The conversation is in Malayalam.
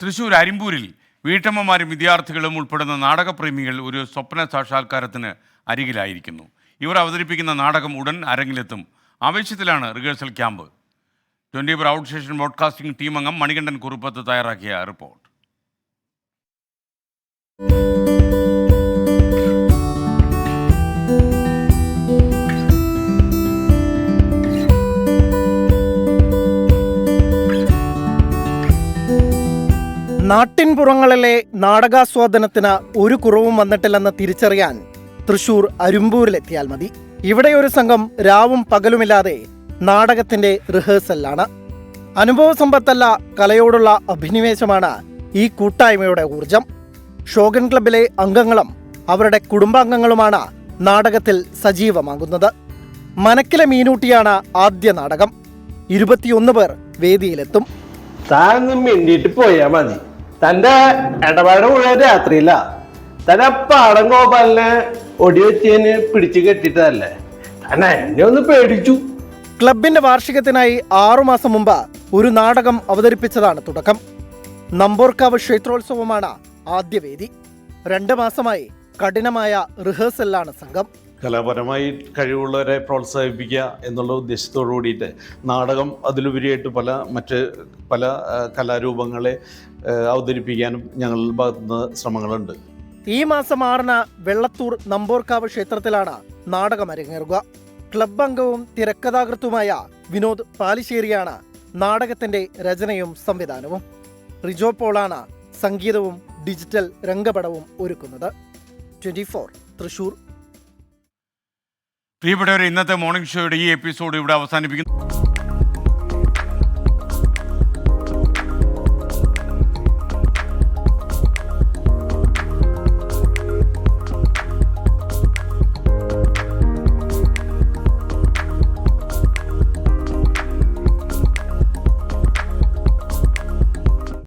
തൃശൂർ അരിമ്പൂരിൽ വീട്ടമ്മമാരും വിദ്യാർത്ഥികളും ഉൾപ്പെടുന്ന നാടകപ്രേമികൾ ഒരു സ്വപ്ന സാക്ഷാത്കാരത്തിന് അരികിലായിരിക്കുന്നു. ഇവർ അവതരിപ്പിക്കുന്ന നാടകം ഉടൻ അരങ്ങിലെത്തും. ആവേശത്തിലാണ് rehearsal camp. Twenty four outstation broadcasting team അംഗം മണികണ്ഠൻ കുറുപ്പത്ത് തയ്യാറാക്കിയ റിപ്പോർട്ട്. നാട്ടിൻപുറങ്ങളിലെ നാടകാസ്വാദനത്തിന് ഒരു കുറവും വന്നിട്ടില്ലെന്ന് തിരിച്ചറിയാൻ തൃശൂർ അരുമ്പൂരിലെത്തിയാൽ മതി. ഇവിടെ ഒരു സംഘം രാവും പകലുമില്ലാതെ നാടകത്തിന്റെ റിഹേഴ്സലാണ് അനുഭവ സമ്പത്തല്ല കലയോടുള്ള അഭിനിവേശമാണ് ഈ കൂട്ടായ്മയുടെ ഊർജം ഷോഗൻ ക്ലബിലെ അംഗങ്ങളും അവരുടെ കുടുംബാംഗങ്ങളുമാണ് നാടകത്തിൽ സജീവമാകുന്നത്. മനക്കിലെ മീനൂട്ടിയാണ് ആദ്യ നാടകം. ഇരുപത്തിയൊന്ന് പേർ വേദിയിലെത്തും. താങ്ങും മിണ്ടിയിട്ട് പോയാ മതി. തന്റെ ഇടപാട് മുഴുവൻ രാത്രിയില്ല തന്നെ പാടം ഗോപാലിനെ ഒടിവെച്ചതിന് പിടിച്ചു കെട്ടിട്ടതല്ലേ? തന്നെ എന്നെ ഒന്ന് പേടിച്ചു. ക്ലബിന്റെ വാർഷികത്തിനായി ആറുമാസം മുമ്പ് ഒരു നാടകം അവതരിപ്പിച്ചതാണ് തുടക്കം. നമ്പോർക്കാവ് ക്ഷേത്രോത്സവമാണ് ആദ്യവേദി രണ്ട് മാസമായി കഠിനമായ റിഹേഴ്സലാണ് സംഘം. കലാപരമായി കഴിവുള്ളവരെ പ്രോത്സാഹിപ്പിക്കുക എന്നുള്ള ഉദ്ദേശത്തോടു കൂടിയിട്ട് നാടകം അതിലുപരിയായിട്ട് പല മറ്റ് പല കലാരൂപങ്ങളെ അവതരിപ്പിക്കാനും ഞങ്ങളുടെ ഭാഗത്തുനിന്ന് ശ്രമങ്ങളുണ്ട്. ഈ മാസം ആറിന് വെള്ളത്തൂർ നമ്പോർക്കാവ് ക്ഷേത്രത്തിലാണ് നാടകം അരങ്ങേറുക. ക്ലബ് അംഗവും തിരക്കഥാകൃത്തുമായ വിനോദ് പാലിശ്ശേരിയാണ് നാടകത്തിന്റെ രചനയും സംവിധാനവും. റിജോ പോളാണ് സംഗീതവും ഡിജിറ്റൽ രംഗപടവും ഒരുക്കുന്നത്. ട്വന്റി തൃശൂർ. പ്രിയപ്പെട്ടവരെ ഇന്നത്തെ മോർണിംഗ് ഷോയുടെ ഈ എപ്പിസോഡ് ഇവിടെ അവസാനിപ്പിക്കുന്നു.